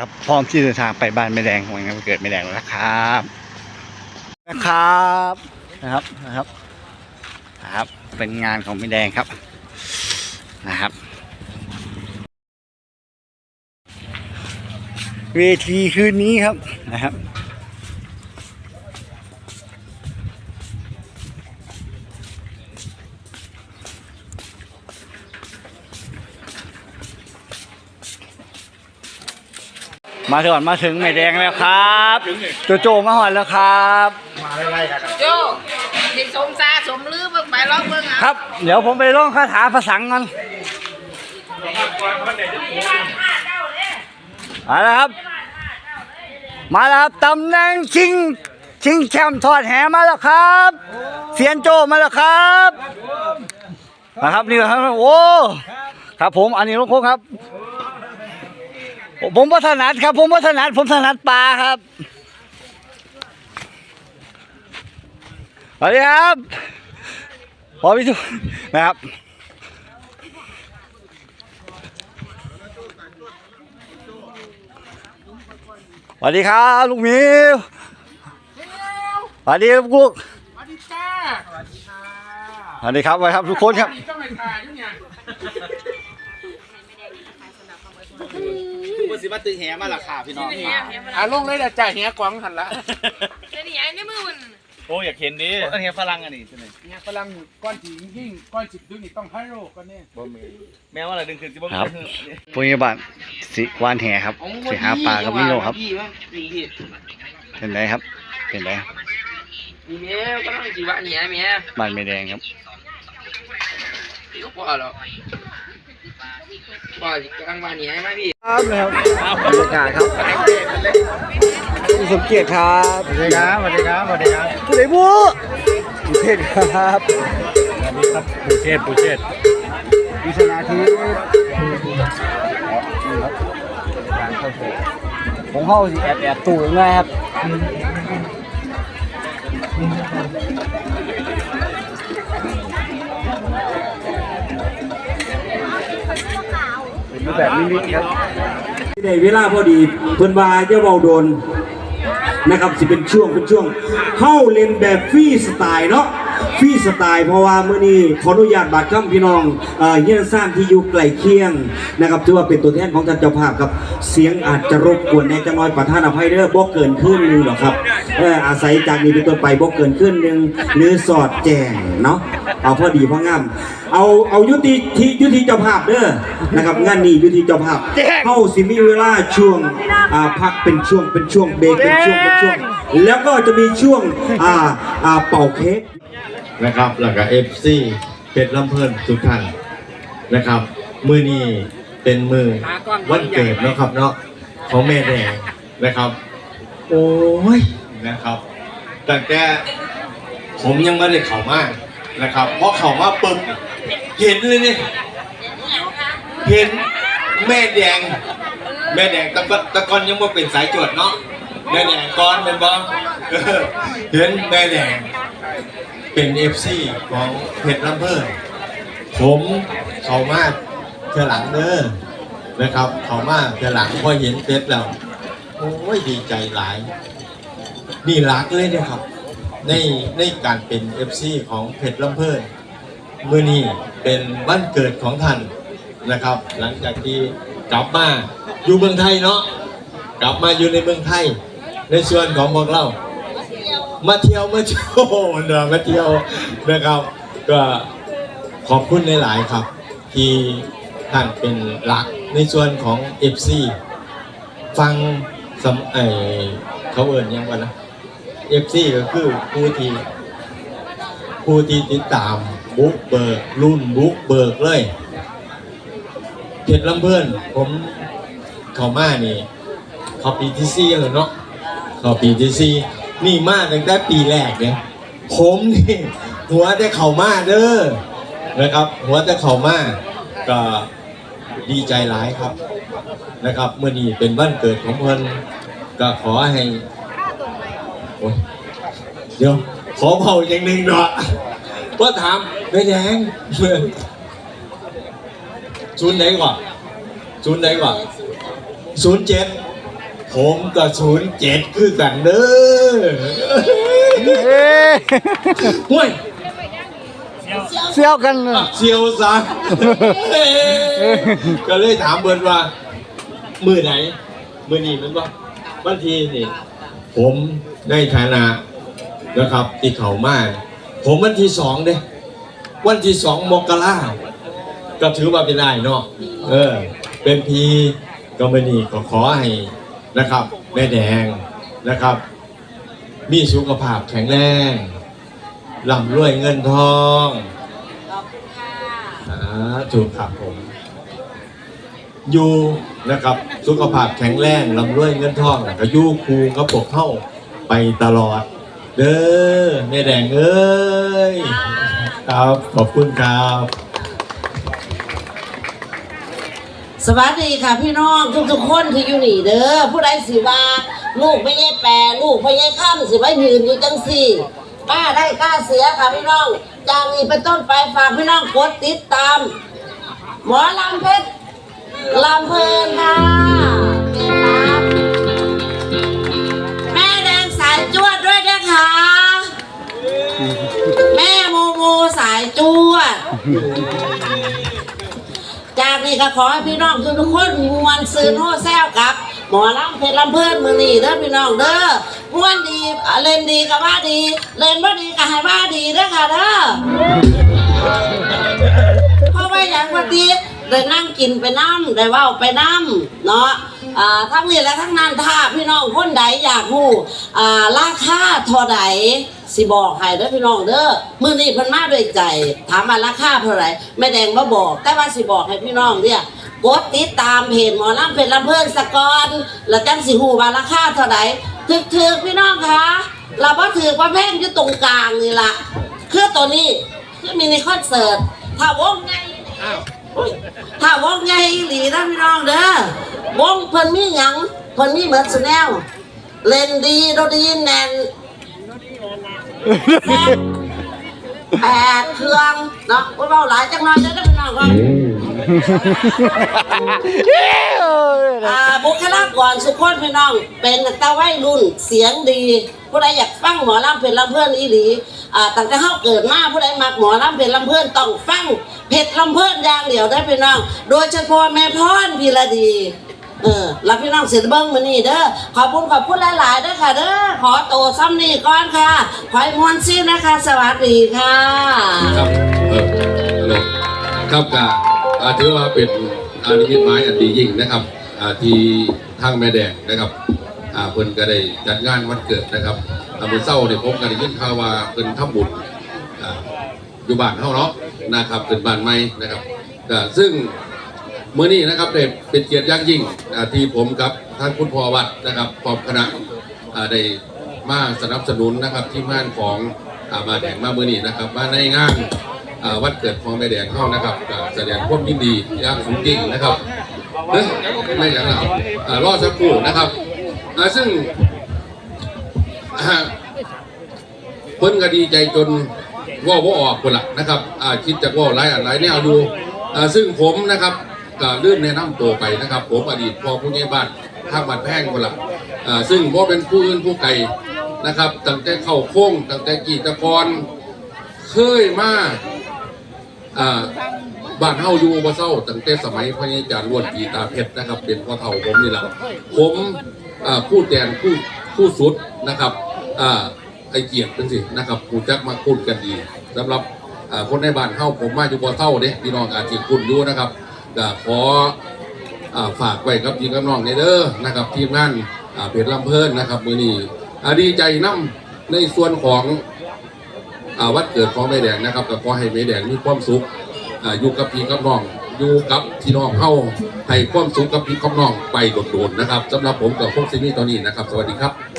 ครับพร้อมที่เดินทางไปบ้านแม่แดงวันนี้เกิดแม่แดงแล้วครับนะครับนะครับนะครับนะครับ เป็นงานของแม่แดงครับนะครับ เวทีคืนนี้ครับนะครับ มาถึงมาถึงแม่แดงแล้วครับ โจโจมาหอนแล้วครับโจนี่สมซาสมลือเบิ่งไปร้องเบิ่งอะครับ เดี๋ยวผมไปร้องคาถาภาษาก่อนมาแล้วครับ มาแล้วครับตำแหน่งชิงชิงแชมป์ทอดแหมาแล้วครับเซียนโจมาแล้วครับนะครับนี่ครับโอ้ครับผมอันนี้ลูกโคกครับ ผมวัฒนัดครับ ผมวัฒนัด ผมถนัดปลาครับสวัสดีครับพอพี่ทุนะครับสวัสดีครับลูกหมิวสวัสดีครับลูกสวัสดีจ้าสวัสดีครับสวัสดีครับทุกคนครับ สิมาตึงแหมาราคาพี่น้องอะลงเลยเด้อจ้าเฮียกวางหันละเดี๋ยวนี้ไอ้ในมือมันโอ้อยากเห็นดิอันนี้ฝรั่งอันนี้ใช่ไหมเฮียกำลังก้อนจียิ่งก้อนจิบดึงนี่ต้องให้โรคกันเนี่ยบ่มีแม้ว่าอะไรดึงคืนสิบ่มีครับปุญญบัตรสิวานแหครับสิหาปลากับมิโลครับพี่ว่าพี่เป็นไรครับเป็นไรพี่เมียกำลังจีบะเนี่ยเมียบ้านไม่แดงครับพี่ก็ พอแล้วว่ากำลังมาเนี่ยไหมพี่ครับนะครับบรรยากาศครับคุณสมเกียรติครับสวัสดีครับสวัสดีครับสวัสดีครับผู้ใดบูผู้เทศครับปูเชษปูเชษวิชนาทิพย์การเข้าสู่ผมเข้าสิแอบแอบตู่ยังไงครับ รูปแบบมินิครับในเวลาพอดีเพิ่นว่าจะเบาโดนนะครับสิเป็นช่วงเป็นช่วงเข้าเล่นแบบฟรีสไตล์เนาะ ฟรีสไตล์เพราะว่ามื้อนี้ขออนุญาตบาดคำพี่น้องเอ่อเฮียนซ่านที่อยู่ใกล้เคียงนะครับถือว่าเป็นตัวแทนของท่านเจ้าภาพครับเสียงอาจจะรบกวนในจังน้อยประธานอภัยเด้อบ่เกินครึ่งหนึงหรอกครับเอออาศัยจากนี้เป็นต้นไปบ่เกินครึ่งหนึงหรือสอดแจงเนาะเอาพอดีพองามเอาเอายุติที่ยุติเจ้าภาพเด้อนะครับงานนี้ยุติเจ้าภาพเข้าสิมีเวลาช่วงอ่าพักเป็นช่วงเป็นช่วงเบรกเป็นช่วงเป็นช่วง แล้วก็จะมีช่วงอ่าอ่าเป่าเค้ก นะครับ แล้วก็เอฟซีเป็ดลำเพลินทุกท่านนะครับ มือนี้เป็นมือวันเกิดนะครับเนาะของแม่แดงนะครับ โอ้ยนะครับ แต่แกผมยังไม่ได้เข้ามากนะครับ เพราะเข้ามาปึ๊บเห็นเลยนี่เห็นแม่แดง แม่แดงตะกอนตะกอนยังว่าเป็นสายจวดเนาะแม่แดงก้อนเป็นบ้เห็นแม่แดง เป็นเอฟซีของเพชรลำเพิ่นผมเขามาเธอหลังเด้อนะครับ เขามาเธอหลังพอเห็นเพชรแล้วโอ้ยดีใจหลายนี่รักเลยเนี่ยครับ ในในการเป็นเอฟซีของเพชรลำเพิ่นเมื่อนี้เป็นวันเกิดของท่านนะครับ หลังจากที่กลับมาอยู่เมืองไทยเนาะกลับมาอยู่ในเมืองไทย ในส่วนของพวกเรา มาเที่ยวมาเที่ยวเนอะมาเที่ยวนะครับ ก็ขอบคุณหลาย ๆ ครับ ที่ท่านเป็นหลักในส่วนของ FC ฟังสำเอเขาเอ่นยังกันนะ FC ก็คือผู้ที่ผู้ที่ติดตามบุกเบิกรุ่นบุกเบิกเลยเพชรลำเพื่อนผมเขามานี่เขาปีที่สี่แล้วเนาะก็ปีที่สี่ นี่มาตั้งแต่ปีแรกเนี่ยผมนี่หัวแต่เข่ามาเด้อนะครับ หัวแต่เข่ามาก็ดีใจหลายครับนะครับเมื่อนี้เป็นวันเกิดของเพิ่นก็ขอให้เดี๋ยวขอเผาอย่างหนึ่งเนาะว่าถามไม่แดงศูนย์ไหนก่อนศูนย์ไหนก่อนศูนย์เจ็ด ผมก็ศูนย์เจ็ดคือกันเด้อเอ้ยห่วยเซี่ยวกันเลยเชียวซะก็เลยถามเบิร์นว่า มือไหน มือนี้มันว่าบางทีนี่ ผมในฐานะนะครับติดเขามาก ผมวันที่สองเด้วันที่สองมกราก็ถือว่าเป็นได้เนาะเออ เป็นพีก็มือนี้ก็ขอให้ นะครับแม่แดงนะครับ มีสุขภาพแข็งแรงร่ำรวยเงินทองอ่าถูกครับผม อยู่นะครับ สุขภาพแข็งแรงร่ำรวยเงินทองก็อยู่คูกับพวกเข้าไปตลอด เด้อแม่แดงเอ้ย ครับขอบคุณครับ สวัสดีค่ะพี่น้องทุกๆคนที่อยู่นี่เด้อผู้ใดสิว่า ลูกไม่ใช่แปรลูกไม่ใช่ข้ามสิว่ายืนอยู่จังสี่กล้าได้กล้าเสียค่ะพี่น้องจากนี้เป็นต้นไปฝากพี่น้องกดติดตาม หมอลำเพชรลำเพลินค่ะแม่แดงสายจวดด้วยนะคะ แม่โมโมสายจวด นี้ก็ขอให้พี่น้องทุกคนมวนซื้อโน่แซวกับ หมอลำเพชรลำเพื่อนมือนี่เด้อพี่น้องเด้อม่วนดีเล่นดีก็ว่าดี เล่นบ่ดีก็ให้ว่าดีเด้อค่ะเด้อเพราะว่าอย่างวันดีได้นั่งกินไปน้ำได้ว้าไปน้ำเนาะอ่าทั้งนี้และทั้งนั้นถ้าพี่น้องคนใดอยากรู้อ่าราคาเท่าใด สิบอกให้เด้อพี่น้องเด้อมื้อนี้เพิ่นมาด้วยใจ ถามว่าราคาเท่าไหร่แม่แดงบ่บอก แต่ว่าสิบอกให้พี่น้องเนี่ยกดติดตามเพจหมอลำเพชรลำเพิ่นสะกอนแล้วจังสิฮู้ว่าราคาเท่าไหร่ถึกๆพี่น้องคะเราบ่ถือว่าแพงอยู่ตรงกลางนี่ล่ะคือตัวนี้คือมินิคอนเสิร์ตถ้าวงไงอุ๊ยถ้าวงไงอีหลีนะพี่น้องเด้อวงเพิ่นมีหยังเพิ่นมีเหมือนสแนลเล่นดีโดดีแน่น แซ่บแปดเครื่องเนาะว่าเราหลายจังเลยเด้อพี่น้องก็อ่าบุคลากรสุขคนพี่น้อง เป็นตั้งแต่วัยรุ่นเสียงดี ผู้ใดอยากฟังหมอลำเพลินลำเพื่อนอีหลีอ่าตั้งแต่เฮาเกิดมาผู้ใดมักหมอลำเพลินลำเพื่อนต้องฟังเพชรลำเพื่อนอย่างเดียวได้อพี่น้อง โดยเฉพาะแม่พรพีระดี เออรับพี่น้องเสียเบิ้งมานี่เด้อขอบคุณขอบคุณหลายๆเด้อค่ะเด้อขอโตซ้ำนี่ก่อนค่ะขอให้มวนซี่นะคะ สวัสดีค่ะครับเออฮัลโหลครับก็อ่าถือว่าเป็นอานิมิตหมายอันดียิ่งนะครับอาที่ทางแม่แดงนะครับอ่าเพิ่นก็ได้จัดงานวันเกิดนะครับอ่าเมื่อเช้าเนี่ยผมก็ได้ยินข่าวว่าเพิ่นทำบุญอ่าอยู่บ้านเฮาเนาะนะครับเป็นบ้านใหม่นะครับก็ซึ่ง เมื้อนี้นะครับได้เป็นเกียรติอย่างยิ่งที่ผมกับท่านคุณพ่อวัดนะครับพร้อมคณะได้มาสนับสนุนนะครับที่งานของมาแดงมาเมื้อนี้นะครับมาในงานวันเกิดของแม่แดงเข้านะครับแสดงความยินดีอย่างสูงจริงนะครับเอ้ยไม่อย่างนั้นรอสักครู่นะครับซึ่งเพิ่นก็ดีใจจนว่าว่าออกคนละนะครับคิดจะว่าหลายอันหลายแนวอยู่อ่าซึ่งผมนะครับ ก็เริ่มแนะนำตัวไปนะครับ ผมอดีตพอผู้ใหญ่บ้านท่าบ้านแพงคนละซึ่งว่าเป็นผู้อื่นผู้ไกลนะครับตั้งแต่เข้าโค้งตั้งแต่กีตะกรเคยมาบ้านเฮาอยู่บ่เศร้าตั้งแต่สมัยพระอาจารย์ล้วนกีตาเพชรนะครับ เป็นพ่อเฒ่าผมนี่แหละผมผู้แทนผู้ผู้สุดนะครับอไอเกียรติจังสินะครับผู้จักมาพูดกันดีสำหรับคนในบ้านเฮาผมมาอยู่บ่เศร้าเด้พี่น้องอาจสิคุ้นอยู่นะครับ ก็ขอฝากไว้กับพี่กับน้องในเด้อนะครับทีมงานอ่าเพชรลำเพลินนะครับมือนี้อ่าดีใจนํในส่วนของอวันเกิดของแม่แดงนะครับก็ขอให้แม่แดงมีความสุขออยู่กับพี่กับน้องอยู่กับพี่น้องเฮาให้ความสุขกับพี่กับน้องไปโดดๆนะครับสำหรับผมกับพวกซีนี่ตอนนี้นะครับ สวัสดีครับ